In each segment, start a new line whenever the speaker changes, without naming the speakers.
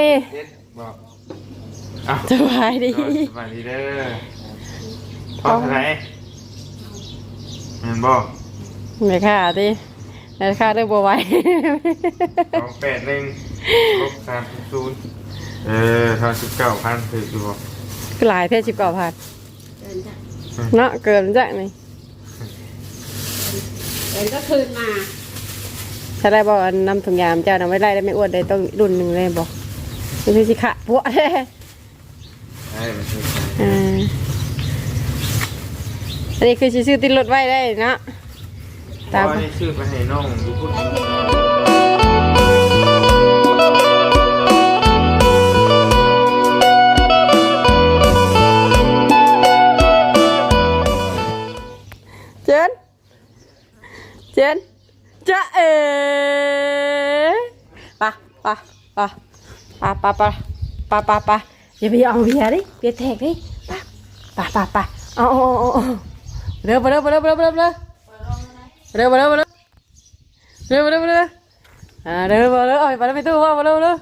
ดิ
เด็ดบอกอ้าว
สบายดี
โดยสบายดีเด้อพอเท่าไหร่แม่นบอก
ไม่ค่าดิไม่ค่าได้บัวไหว้
สองแปดหนึ่งลบสามสิบศูนย์เออทอนสิบเก้าพันถืออยู่บอก
หลายเท่สิบเก้าพัน
เดินจ้ะ
เนาะเกินจากนี่
เดินก็คืนมา
ถ้าได้บอกนำถุงยามเจ้านำไว้ไล่ได้ไม่อ้วนได้ต้องรุ่นหนึ่งเลยบอก ไม่ใช่สิขะพวกเด้
ใช่มันใช่ใช่
อ่าอันนี้คือสิซื้อติดรถไว้ได้เนาะ
เพ
ตาม
ราะว่านี่ชื่อไปให้น้องดูพูด
เจน เจนจะเอ๋ปะปะปะ ปะปะปะปะปะปะอย่าไปเอาเบียร์ดิเบียร์แตกดิปะปะปะปะเอาเอาเอาเอาเร็วไปเร็วไปเร็วไปเร็วไปเร็วไปเร็วเร็วไปเร็วไปเร็วเร็วไปเร็วไปเร็วอ่าเร็วไปเร็วเอาไปเร็วไปตู้ว่าไปเร็วเร็ว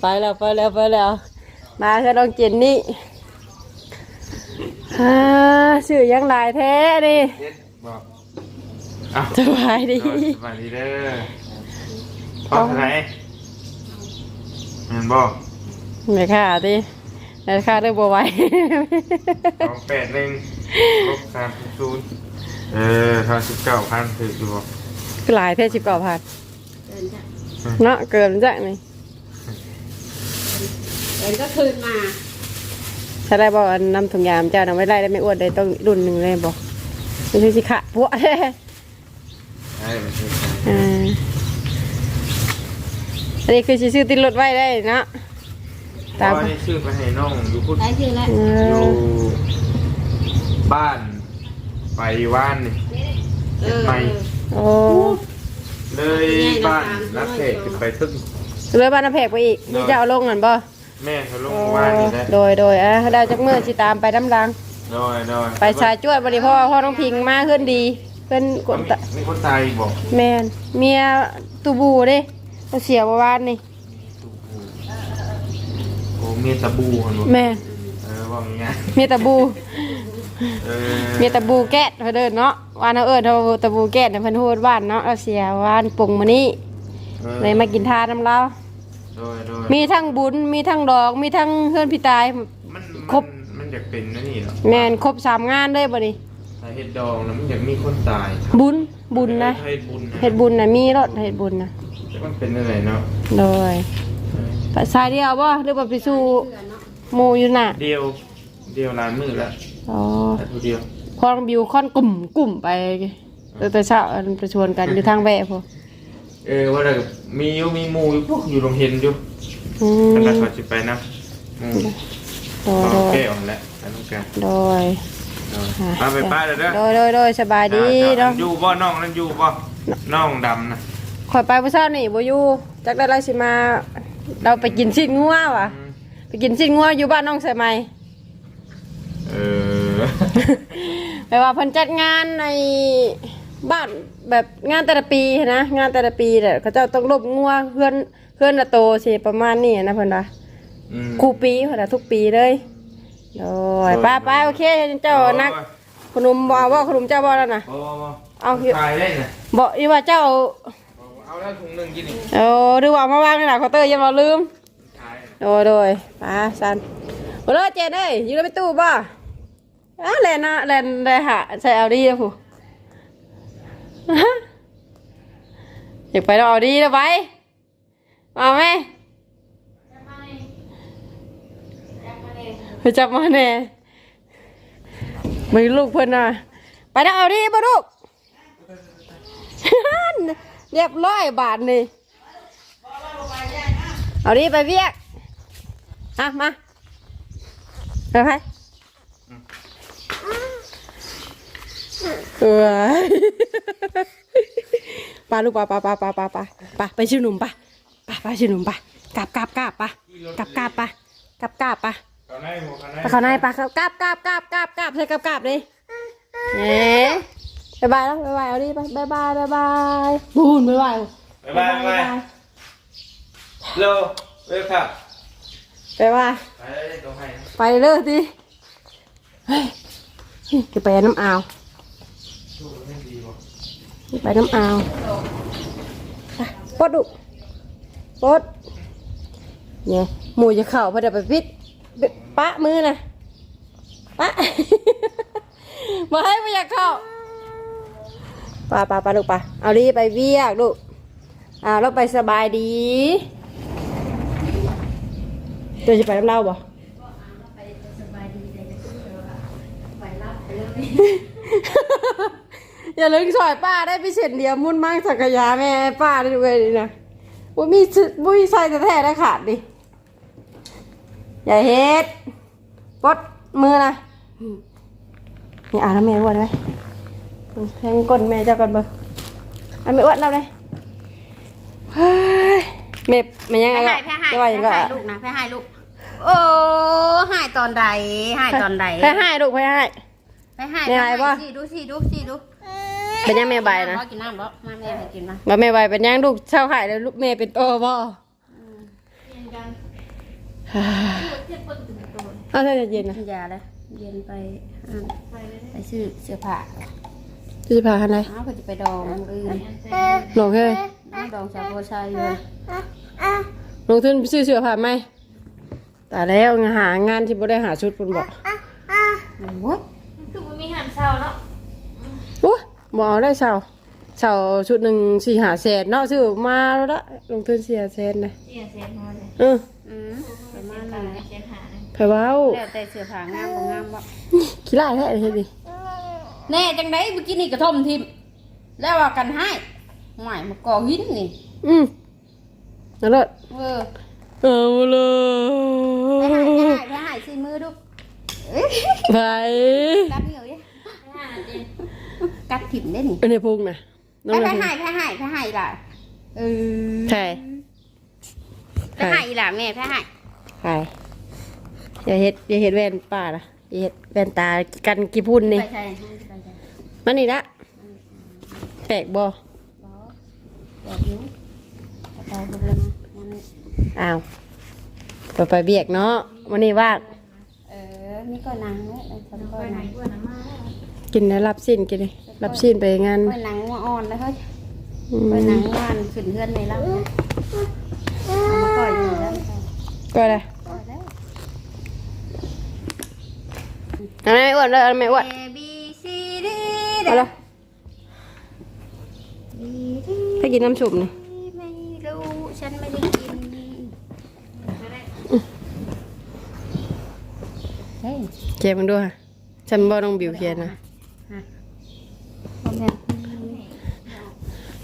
ไปแล้วไปแล้วไปแล้วมาเธอลองเจนนี่อ่าสื่อยังหลายแท้ดิ
เด็ดบอกอ้าว
สบายดี
โดยสบายดีเด้อพอเท่าไหร่แม่นบ อก
ไม่ค่าดิไม่ค่าได้บัวไหว้
สองแปดหนึ่งลบสามสิบศูนย์เออทอนสิบเก้าพันถืออยู่บอก
หลายแท้สิบเก้าพัน
เดินจ้ะ
เนาะเกินจากนี่
เดินก็คืนมา
ถ้าได้บอกนำถุงยามเจ้านำไว้ไล่ได้ไม่อ้วนได้ต้องรุ่นหนึ่งเลยบอกไม่ใช่สิขะพวกเด้
ใช่มันใช่ใช่
อ่าอันนี้คือสิซื้อติดรถไว้ได้เนาะ
เพ
ตาม
ราะว่านี่ชื่อไปให้น้องดูพูด
ได้ชื่อแล้ว
เอ
อยู่
อ
บ้านไปว่านนี่
เออ
ไม่
โอ้
เลยบ้านนักเตะขึ้นไปทึ่ง
เลยบ้านน้ำแพกไปอีกนี่จะเอาลงกันบ่
แม่เขาลงว่านนี่แหละ
โดยโดยอะได้จากเมื่อสิตามไปน้ำลัง
โดยโดย
ไปชายจวดบริพ่อพ่อน้องพิงมาขึ้นดีเพิ่นกดตะ
มีคนตายบอก
แมนเมียตูบูเด้ เขาเสียเมื่อวานนี่
โอ้เมียตะบูคนบอก
แม่น
เออว่าอย่างเงี้ย
เมียตะบู
เออ
เมียตะบูแก๊สเพิ่นเดินเนาะวานเอาเอิ้นเอาตะบูแก๊สเนี่ยเพิ่นพูดบ้านเนาะเราเสียวานปรุงมานี่
เออ
เลยมากินทานน้ำเรา
โดยโดย
มีทั้งบุญมีทั้งดอก มีทั้งเพื่อนพี่ตาย
มัน
ครบ
มันมันอยากเป็นนะนี่เหรอ
แม่นครบสามงานเลยบ่นี่
ถ้าเฮ็ดดองแล้วมันอยากมีคนตาย
บุญบุญนะ
เฮ็ดบุญนะ
เฮ็ดบุญน่ะมีรถเฮ็ดบุญน่ะ
แต่ มันเป็นอะไรเนาะ
โดย
เออ
ไปสายเดียวบ่หรือว่าไปสู่หมู่อยู่น่ะ
เดียว เดียวลานมือแล้ว
อ๋อ
แต่ตัวเดียว
พอน้องบิวค่อนกลุ่มกลุ่มไปแต่แต่เช้าอันไปชวนกันอยู่ทางแวะพอ
เออว่าแต่มีอยู่มีหมูอยู่พวกอยู่โรงเรียนอยู่
อื
แต่
ม
ละเขาจะไปนะอืม
โดย
เอา
โดย
แก้ออกแล้วอันนี้กัน
โดย
เอาไปป้าเลยเด้อ
โดยโดยโดยสบายดี
เนาะ
เนาะ
อยู่บ่น้องนั่นอยู่บ่น้องดำนะ
ข่อยไปเมื่อเช้านี่บ่อยู่จักได้ไรสิมา เราไปกินชิ้นงัวว่ะ
อืม
ไปกินชิ้นงัวอยู่บ้านน้องใส่ไหม
เออ
แปลว่าเพิ่นจัดงานในบ้านแบบงานแต่ละปีนะ งานแต่ละปีเนี่ยเขาเจ้าต้องรบงัวเพื่อนเพื่อนละโตสิประมาณนี้นะเพิ่นว่า
อืม
คู่ปีเพิ่นน่ะทุกปีเลยโดยไป้าป้าโอเคเจ้านักขนมบ่เอาบ่ขนมเจ้าบ่แล้วนะ
โอ้โห
เอาอยู่
ถ่ายได้น่ะ
บ่อีว่าเจ้า
เอาแล้วถุงหนึงกินนี่
เออดูว่าเอามาวางในหลังเคาน์เตอร์อย่ามาลืม
ถ่าย
โดยโดยป้าซันบ่เลยเจนเอ้ยอยู่ในตู้บ่อะแลนนะแลนได้หาใส่เอาดีนะผู้อยากไปเราเอาดีแล้วไปมาไหมไปจับมาแน่ไม่ลูกเพิ่นน่ะไปแล้วเอาดีบ่ลูก เรียบร้อยบาทนี่เอาดีไปเวียกอะมาไปไปเออปลาลูกปลาปลาปลาปลาปลาปลาปลาไปชื่อหนุ่มปลาปลาไปชื่อหนุ่มปลากลับกลับกลับปลากลับกลับปลากลับกลับปลา
เอาในหัวกัน
ไปเขาในปลากลับกลับกลับกลับกลับกลับใส่กลับกลับเลยเอ๊ะ บายบายแล้วบายบายเอาดิไปบายบายบายบายบูนบายบาย
บ๊ายบายบ๊ายบายเร็วเร็วครับ
ไปว่า
ไปเลยตรงให้
ไปเลยดิเฮ้ยจะไปน้ำอ่าว
สู้ให้ดีบ่
ไปน้ำอ่าวไปปดดุปดเนี่ยหมูจะเข่าเพอเดี๋ยวไปพิษปะมือนะปะ มาให้ไม่อยากเข้า ปาปาปาลูกปาเอาดีไปเวียกลูกอ่าเราไปสบายดีตัวจะไปน้ำเล่าบ่อย่าลืมซอยป้าได้พิเศษเดียวมุ่นมั่งสักยาแม่ป้าได้ด้วยนี่นะว่ามีบุ้ยใส่แท้ได้ขาดดิอย่าเฮ็ดปดมือนะนี่อ่านแล้วแม่อ้วนไหม แทงก้นแม่เจ้ากันเบอร์อันไม่อ้วนเราเลยเฮ้ยแม่มันยังไง
แพ้
ก็
ให้แพ้ให้
จะว่าอย่างก็
แพ้ให้ลูกนะแพ้ให้ลูก โอ้ให้ตอนใดให้ตอนใด
แพ้ให้ลูกแพ้ให้
แพ้ให้
แม่ให้ปะ
สิดูสิดูสิดู
เป็นยังแม่ใบนะ
กินน้ำบ่มาแม่ให้กินมา
ว่าแม่ใบเป็นยังลูกเช่าขายแล้วลูกแม่เป็นโตบ่เอาถ้าจะเย็นนะ
ยาเลยเย็นไปอ่าไปซื้อเสื้อผ้า
จะพาอะไร
อ้าวก็จะไปดองอื่น
ลงเฮ้ย
น้ำดองชาโพชัยเลย
ลงทุนไปซื้อเสื้อผ้าไหมแต่แล้วหางานที่บ่ได้หาชุดปุ่นบอก
โอ้ย
คือมันมีหันเช้าเนาะ
โอ้บ่เอาได้เช่าเช่าชุดหนึ่งสี่หาแสนเนาะซื้อมาแล้วละลงทุนสี่หาแสนนะ
เสียเสียมาเลย
เออ
อืมประมาณ
ตา
นั้น
ยเสียหาเลย
ไผเว้า
แล้วแต่เสื้อผ้างามบ่งามบ่
ขี้ไล่แท้เฮ็ดดิ
แน่จังไดเมื่อกี้นี่กระท่อมทิมแล้วว่ากันให้หมายมาก่อหินนี่
อืมนั่นแหละ
เออ
เอาเล
ไปหาย
ย
ไปหายไปหายซีมือดูเอ้ย
ไป
กัดเหนียวดิ
หาจริง
กัดถิ่มได้นี่
อันนี้พุงนะน้อง
ไป
นา
ไป
ที
หายไปหายไปหายล่ะเออ
ใช่
ไปหายล่ะแม่ไปหาย
ใช่อย่าเฮ็ดอย่าเฮ็ดแว่นป้านะอย่า เฮ็ดแว่นตากันกี่พุ่นนี่
ไปใช่ไปใช่
มันนี่ละแปลกบ่
บอกอยู่ไปไปเลยมามัน
อ้าวไปไปเบียกเนาะวันนี้ว่าง
เออนี่ก็นางเนาะไอ้คนก็
ไปไหน
นาง
กว่าน้ำมาแล้ว
กินแล้วรับสิ้นกินเลยรับสิ้นไปงาน
ไปนางว่าอ่อนแล้วเฮ้ย
อืม
ไปนางว่านขึ้นเพื่อนในรับนะเอามาก่อยอยู่แล้ว
ก็ได้
ก่ อยแล้ว
เอาไม่อ้วนเลยเอาไม่อ้วน
A B C D
เอาละให้กินน้ำชุบนี่
ไม่รู้ฉันไม่ได้กินเฮ้ย
เขียนมันด้วยฉันบ่ต้องบิวเขียนนะ
พ่อแม่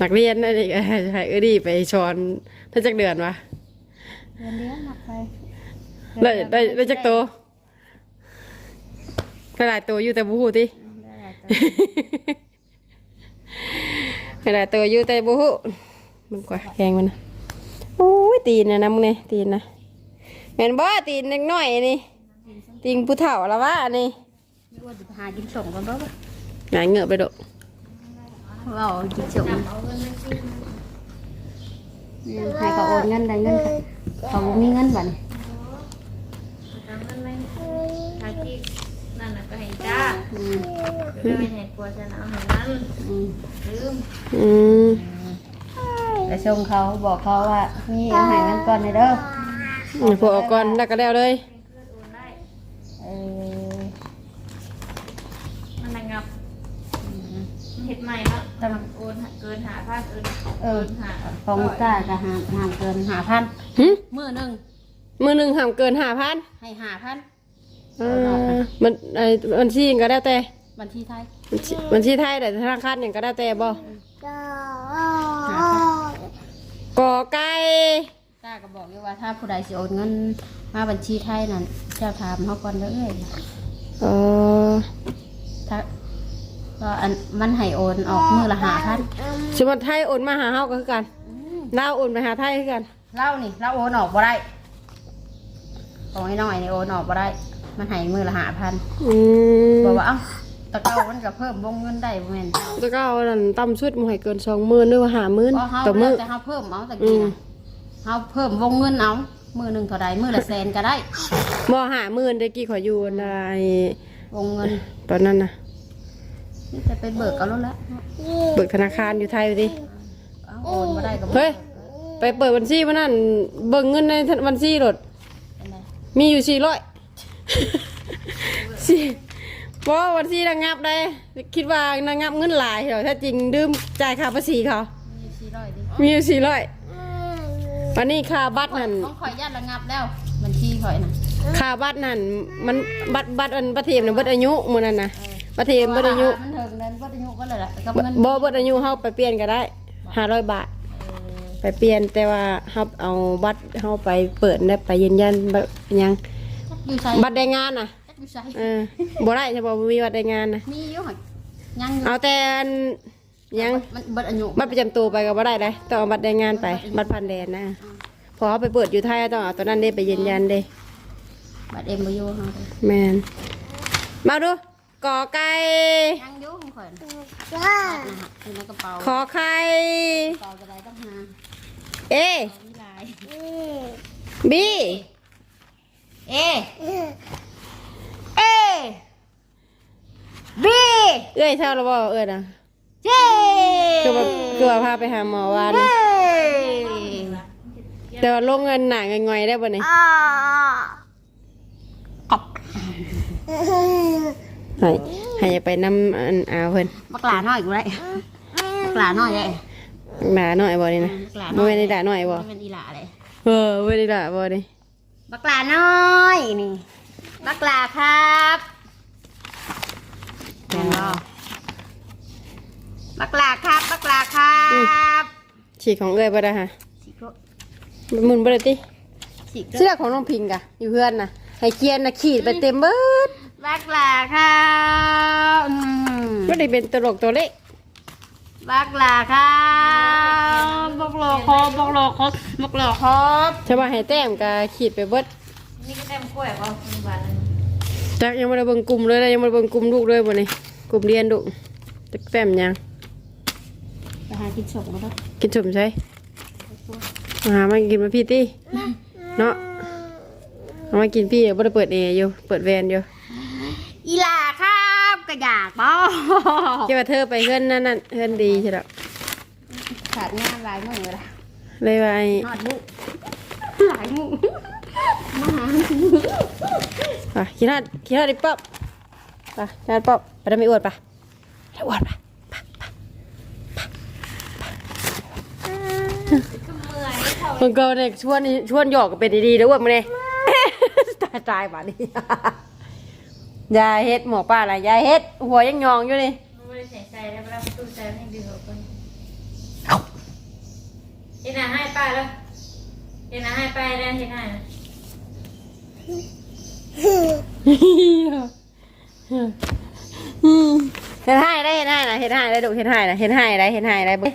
นักเรียนนั่นเองให้เออดีไปชอนถ้าจักเดือนวะ
เรียนเลี้ยงหนักไป
ได้ได้ได้จักโตได้หลายตัวอยู่แต่บุหูติ
ได้หลายตัว
ได้หลายตัวอยู่แต่บุหูมันกว่าแกงมันนะโอ้ยตีนนะนะมึงเนี่ยตีนนะแม่นบ่ตีนเล็กน้อยนี่ตีนผู้เฒ่าละวะนี่
ไม่ว่าจะหากินส่งกันบ่ปะ
หงายเหงือกไปดอก
ว่ากินส่งให้เขาโอนเงินได้เงินค่ะเขาบ่มีเงินบัดนี้
ทำมันไม่ทาที่นั่นน่ะก็ให้จ้า
อืม
คือไม่ให้กลัวฉันเอาให้นั้น
อืม
ลืม
อืม
ไปส่งเขาบอกเขาว่านี่เอาให้เงินก่อนเลยเด้อ
นี่พวกเอาก่อนแล้วก็แล้วเลย
เออ
มันระงับมันเห็ดใหม่แล้วแต่มันโอนเกินหาภาคเกิน
เออ
หา
ของกล้าก็หาหาเกินหาพัน
หึ
มือหนึ่ง
มือหนึ่งห้ามเกินห้าพัน
ให้หาพัน
มันไอ้บัญชีก็ได้แต่
บัญชีไทย
บัญชีบัญชีไทยแต่ธนาคารอย่างก็ได้แต่บ่
หาพัน
กอไก่
กล้าก็บอกอยู่ว่าถ้าผู้ใดสิโอนเงินมาบัญชีไทยนั่นเจ้าถามเขาก่อนเด้อเอ้ย
เออ
ถ้าก็อันมันให้โอนออกมือละหาพัน
สมมติไทยโอนมาหาเฮาก็คือกันลาวโอนไปหาไทยคือกัน
เล่านี่เล่าโอนออกบ่ได้ของไอ้น้อยนี่โอนออกบ่ได้ มันให้มือละหาพัน
อืม
บอกว่าเอ้าตะเก้ามันก็เพิ่มวงเงินได้บ่แม่น
แล้วก็เอานั่นต่ำสุดบ่ให้เกิน20,000หรือว่า50,000
เพราะเฮา
ต่อมื้อ
แต่เฮาเพิ่มเอาตะ
อื
กี้
ม
นะเฮเอาเพิ่มวงเงินเอามือหนึ่งเท่าใดมือละแสนก็ได้
บ่หาหมื่นตะกี้ขอยอยู่ใน
วงเงิน
ตอนนั้นน่ะ
นี่จะไปเบิกเอาแล้วละ
เบิกธนาคารอยู่ไทยอยู่ดิ
เอาโอนมาได้ก็บ่
เฮ้ย ไปเปิดบัญชีมานั่นเบิ่งเงินในบัญชีรถ
เป็นไร
มีอยู่สี่ร้อย สี่เพราะบัญชีระงับได้ คิดว่าระงับเงินหลายเหรอถ้าจริงดื่มจ่ายค่าภาษีเขา
มีอยู่สี่ร้อยดิ
มีอยู่สี่ร้อยวันนี้ค่าบัตรนั่น
ต้องขอยญาตระงับแล้ว บัญชีข่อยน่ะ
ค่าบัตรนั่นมันบัตรบัตรอันประเทศน่ะเบิดอายุมื้อนั้นนะประเทศเบิดอายุ
มันเถิงเดินเบิดอายุก็เลยล่ะกับ
บ่
เงิน
บ่เบิดอายุเฮาไปเปลี่ยนก็ได้500บาท ไปเปลี่ยนแต่ว่าเฮาเอาบัตรเฮาไปเปิดได้ไปยืนยันบัตรหยัง
จัก อยู่ใส่
บัตรแรงงานน่ะ
จักอยู่ใส่
เออบ่ได้ใช่บ่บ่มีบัตรแรงงานน่ะ
มีอยู่หั่นยังอยู่
เอาแต่อันหยัง
มันเบิดอายุ
บัตรประจำตัวไปก็บ่ได้เลยต้องเอาบัตรแรงงานไป บัตรพันแดนนะพอเอาไปเปิดอยู่ไทยต้องเอาตัวนั้นเด้ไปยืนยันเด้
บัตรเอ็มบ่อยู่เฮาเลย
แม่นมาดูกอไก่
ยังอยู่ของข่อยน่ะบัตรนะฮะอยู่ในกระเป๋า
ขอไข่
กระเป๋าจะได้ต้องหา
เอ
มีหลาย
บี
เอเอบี
เอ้ยเท่าแล้วบ่เอ้ยนะ
เจ
คือว่าคือว่าพาไปหาหมอวานแต่ว่าลงเงินหนาง่อยๆได้บ่นี่
อ่ากับ
ให้ให้อย่าไปนํอันอาเพิ่น
บักหลาน้อยกูได้บักหลาน้อยได้
ด่าหน่อยบ่นี่นะ
บักหลา
บ่แม่นได้ด่าหน่อยบ่
มันเป็นอีหลาเลย
เออบ่ได้ด่าบ่นี่
บักหลาน้อยนี่ บักหลาครับแม่นบ่บักหลาครับ บักหลาครับ
ฉีกของเอ้ยบ่ได้ฮะ
สิโก
มึนบ่ได้ติ
สิโก
เสื้อของน้องพิงกะอยู่เพื่อนน่ะให้เกียนน่ะขีดไปเต็มเบิด
บักหลาครับอืม
บ่ได้เป็นตลกตัวเล็ก
บักหลาครับบักหลาครับบักหลาครับบักหลาครับ
ถ้าว่าให้แต้มก็ขีดไปเบิด
นี่ก็แต้มกล้วยป่ะคุณบ้าน
จักยังบ่ได้เบิ่งกลุ่มเลยนะยังบ่ได้เบิ่งกลุ่มลูกเลยบ่นี่กลุ่มเรียนลูกจักแต้มยัง
ไปหากินส่งมาแล้ว
กินสมใช่มาหามากินมาพี่ตี้เนาะเอามากินพี่เดี๋ยวบ่ได้เปิดเออยู่เปิดแวนอยู่
อีหลาครับ ก็อยากบ่
คิดว่าเธอไปเฮือนนั่นนั่นเฮือนดีใช่แล้ว
ขาดงานหลายมื้อเลย
เลยว่าไอ้
นอดมุหลายมุ
อะกินฮอดกินฮอดดิป๊อบไปกินฮอดป๊อบไปได้ไม่อวดปะไปอวดปะ
ก็เมื่อยเขา
มันก็เนี่ยชวนนี่ชวนหยอกก็เป็นดีๆแล้วอ้วดมาเลยตายตายป่ะนี่ ยายเฮ็ดหมอป้าอะไรยายเฮ็ด หัวยังยองอยู่นี่
ไม่ได้ใส่ใจแล้วเวลาตู้ใจให้ดึงออกไปเห็นหน้าให้ป้าแล้วเห็นหน้าให้ป้าแล้วเห็นหน้า
เห็นให้ได้เห็นให้นะเห็นให้ได้ดูเห็นให้นะเห็นให้ได้เห็นให้ได้บ่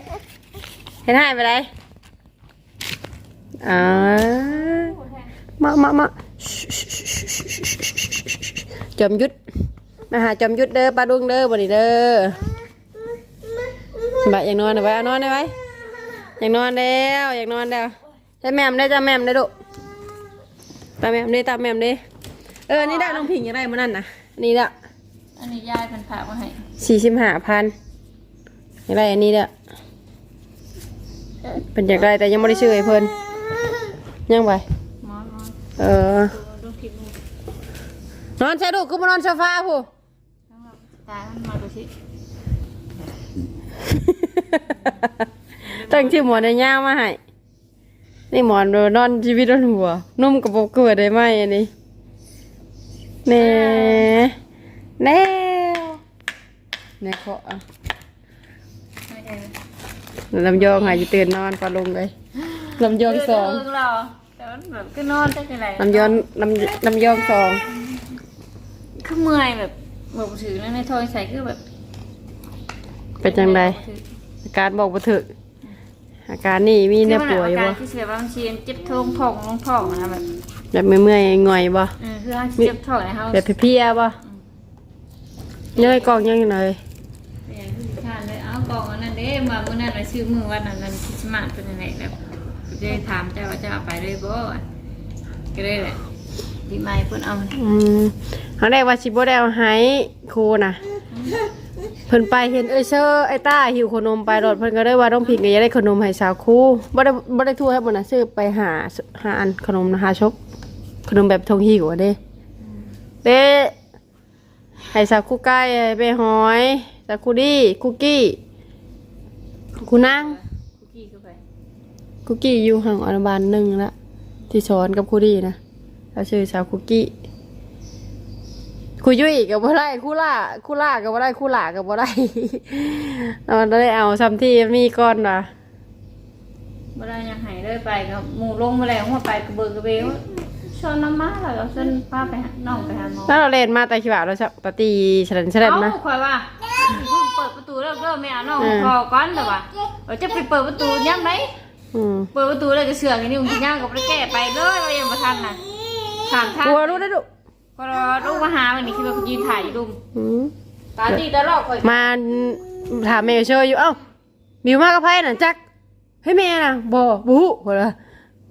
เห็นให้ไปได้อ่ามามามาจ อมยุทธมาหาจอมยุทธเด้อปลาดุงเด้อบ่นี่เด้อบะอยากนอนเอาไว้เอานอนได้ไว้อยากนอนแล้วอยากนอนแล้วให้แม่มได้จ้าแม่มได้ดุตาแม่มได้ตาแม่มได้เออนี่ได้น้องพิงยังได้มานั่นนะนี่ละ
อันนี้ยายเป็นผ่ามาให้
สี่สิบห้าพันอะไรอันนี้เนี่ยเป็นอย่างไรแต่ยังไม่ได้ชื่อไอ้เพิ่นยังไป
มอนมอน
เออ
ดูคลิปนี้
นอนใช่ลูกกูมานอนโซฟาผู้
ทั้งหมดตาท่านมาดูสิ
ตั้งชื่อหมอนในย่างมาให้ นี่หมอนโดนนอนชีวิตนอนหัว นุ่มกระบอกเกิดได้ไหมอันนี้แน่แน่แน่เคาะอะ
ไม่ได้
ลำยองหายจะตื่นนอนพอลงเลยลำยองสอง
เเราแต่ว่าแบบก็นอนได้เป็นไร
ลำยองลำลำยองสอง
คือเมื่อยแบบแบบถือแล้วในโทรใส่คือแบบ
เป็นจังไดอาการบอกบ่ถึกอาการนี่มีเนื้อป่วย
อา
บ่
การที่เสียบางทีเจ็บท้องผ่องลงผ่องนะแบบ
แบบเมื่อยๆง่อยบ่
เออคือเขาเจ็บท้องนะเขา
แบบเพลียๆบ่เนื้อกล่องยังไง
อย่างที่ทานเลยเอากล่องอันนั้นเด้มาเมื่อนั้นเราชื่อมือวันนั้นนั้นคิดสมาร์ทเป็นยังไงแบบไปเลยถามเจ้าว่าเจ้าเอาไปเลยบ่ก็เลยแหละ พี่ไม้เพิ่นเอา
อืมครั้ว่าสิบ่ได้เอาให้ครูน่ะเพิ่นไปเห็นเอ้ยเชอไอ้ต้าหิวขนมไปรถเพิ่นก็ได้ว่าต้องพิงก็อยากได้ขนมให้สาวครูบ่ได้บ่ได้ทั่วให้บ่น่ะซื้อไปหาหาอันขนมนะหาชกขนมแบบทงหิวอะเด้เป้ให้สาวครูไก่ให้เป้หอยสาวครูดี้คุกกี้ครูนาง
คุกกี้เข้าไป
คุกกี้อยู่ห่างอนุบาลหนึ่งละที่สอนกับครูดีนะ เราชื่อสาวคุกกี้ครูยุ้ยกับบ่ได้ครูล่าครูล่ากับบ่ได้ครูหล่ากับบ่ได้เราได้เอาซ้ำที่มีก้อนว่ะ
บ่ได้ยังให้เลยไปก็หมู่ลงมาแล้วหัวไปกระเบิดกระเบลชวนน้ำมาแล้วก็เส้นพาไปหาน้องไปหาหมอ
แล้วเราเล่นมาแต่ขี้บ่าเราจะปฏิเฉลิมเฉลิม
เอ้า
นะ
ข่อยว่าเพิ่งเปิดประตูแล้วเริ่มไม่เอาน้อง
อืม
พอก่อนแต่ว่าเราจะไปเปิดประตูยังไง
อืม
เปิดประตูเลยก็เสือกอย่างนี้มึงกินย่างกับไปแก้ไปเลยว่ายังบ่ทันน่ะ ถามทาง
กลัวรู้ได้ดุ
ก็รอลูกมาหาวันนี้คิดว่ายืนถ่ายอยู่ดุม
อืม
ตาดีตลอดข่อย
มาถามเมย์เชออยู่เอ้าบิวมากกับไพ่น่ะจักเฮ้ยเมย์น่ะบ่บู๊หัวละ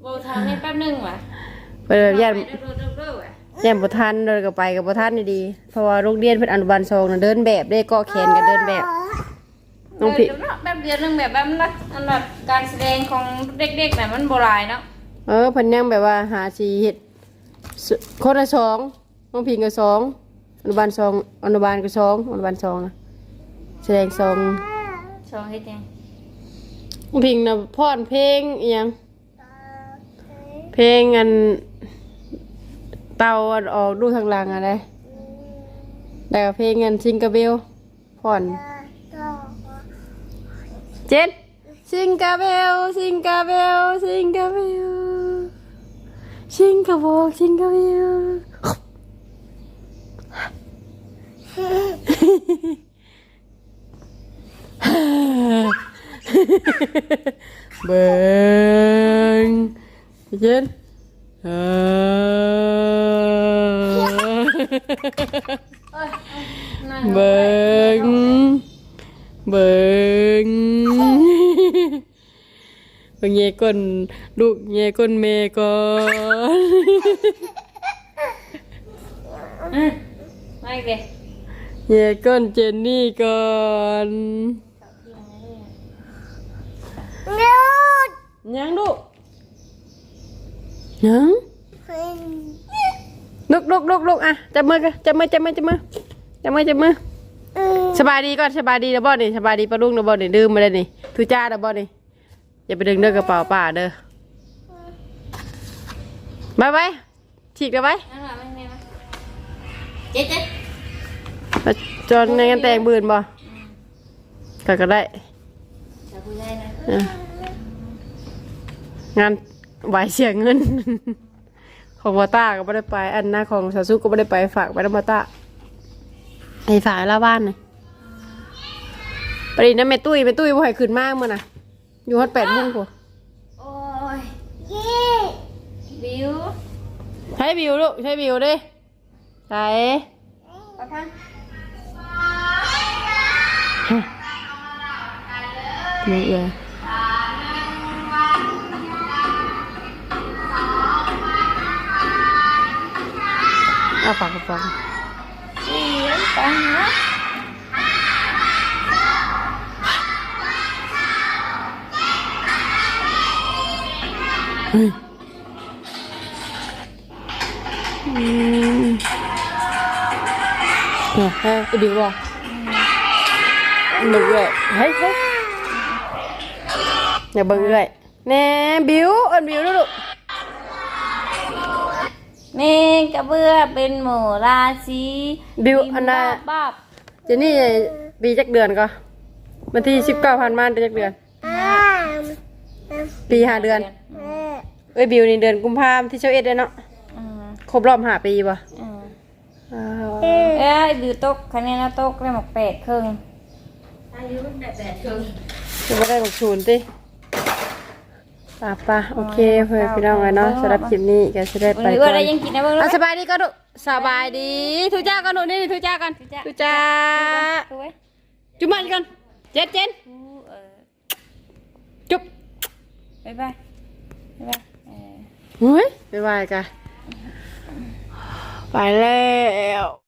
โบทางนี้แป๊บนึงว่ะ
เปิดแย่น
ไปเรื่อยๆเรื่อยๆว่ะ
แย่มบ่ทันเดินกับไปกับบ่ทันนี่ดีเพราะว่าโรงเรียนเพิ่นอนุบาลสองน่ะเดินแบบได้เกาะแขนกันเดินแบบน้องพี่
เดี๋ยวเนาะแบบเดียวนึงแบบแบบนั้นละอันแบบการแสดงของเด็กๆแต่ะมันโบราณเนาะ
เออเพิ่นยังแบบว่าหาสีเฮ็ด สคนละสองน้องพิงก็สองอนุบาลสองอนุบาลก็สองอนุบาลสองนะแสดงสอง
ชองเฮ็ดยัง
น้องพิงน่ะพรเพลงอีหยังเพลงอันเตาอันออกดูทางหลังอะไรแล้วก็เพลงอันซิงเกอร์เบลพรเจ็ดซิงเกอร์เบลซิงเกอร์เบลซิงเกอร์เบล ซิงเกอร์บอกซิงเกอร์เบลเบิงเย็นเออ
นั่น
เบิงเบิง เบิงยก้นลูกเงยก้นเมก่อน
อืมมาอีกเด้
เย่ก้นเจนนี่ก่อนยังลูกยังลุกลุกลุกลุกอะจับมือกันจับมือจับมือจับมือจับมือจับมือสบายดีก่อนสบายดีนะบอสนี่สบายดีปะลุงนะบอสนี่ดื่มมาเลยนี่ทุจ้านะบอสนี่ อย่าไปดึงเด้อกระเป๋าป่าเด้อไปไปฉีกกันไป
นั่นล่ะไม่ไม่มาเจ๊เจ๊
มาจนในงานแต่งบืนบ่ก็ก็ได้
จะคุยได้นะ
เอองานไหวเสียเงิน ของวาต้าก็ไม่ได้ไป อันหน้าของสาสุก็ไม่ได้ไปฝากไปน้ำมาต้าไอ้ฝากละบ้านเลยปรีนะแม่ตุ้ยแม่ตุ้ยบ่ให้ขึ้นมากมื่อน่ะ อยู่ฮอดแปดโมงกว่า
โอ้ยบิว
ใช้บิวลูกใช้บิวดิใส่
ปะคะ
ไม่เอือเอาฝากกระป๋อง
เสียงปังนะ
เฮ้ยอืมเฮ้ยเฮ้ยไอ้บิวบอกเบิ่งเลยเฮ้ยเฮ้ยอย่าเบิ่งเลยแน่บิวเอินบิวดูลูก
เมฆกระเบื้อเป็นหมูราศี
บิวอันน่ะ
บ้าบ
เจนนี่ปีจักเดือนก็วันที่สิบเก้าพันมาจักเดือน ปีห้าเดือน เอ้ยบิวนี่เดือนกุมภาพันธ์ที่เช้าเอ็ดเลยเนาะ
อืม
ครบรอบห้าปีป่ะ
อืม
อ้าว
เอ้ยบิวตกคะแนนนะตกได้หมกแปดครึ่งอายุได้แปดครึ่ง
จะไม่ได้บอกศูนย์ติป่ะป่ะโอเคเพื่อนพี่น้องไว้เนาะสำหรับคลิปนี้ก็จะได้ไป
หรือ
ก่
ว่า
อน
อะไรยังกินนะเบิ่ง
อะสบายดีก็ดูสบายดีทุจ้ากันหนูนี่ทุจ้ากันทุจ้า
ดูไว้
จุ๊บมันกันเจ็ดเจน
ดูเออ
จุ๊บ
บ๊ายบายว่าเออ
เฮ้ยไปบายกันไปแล้ว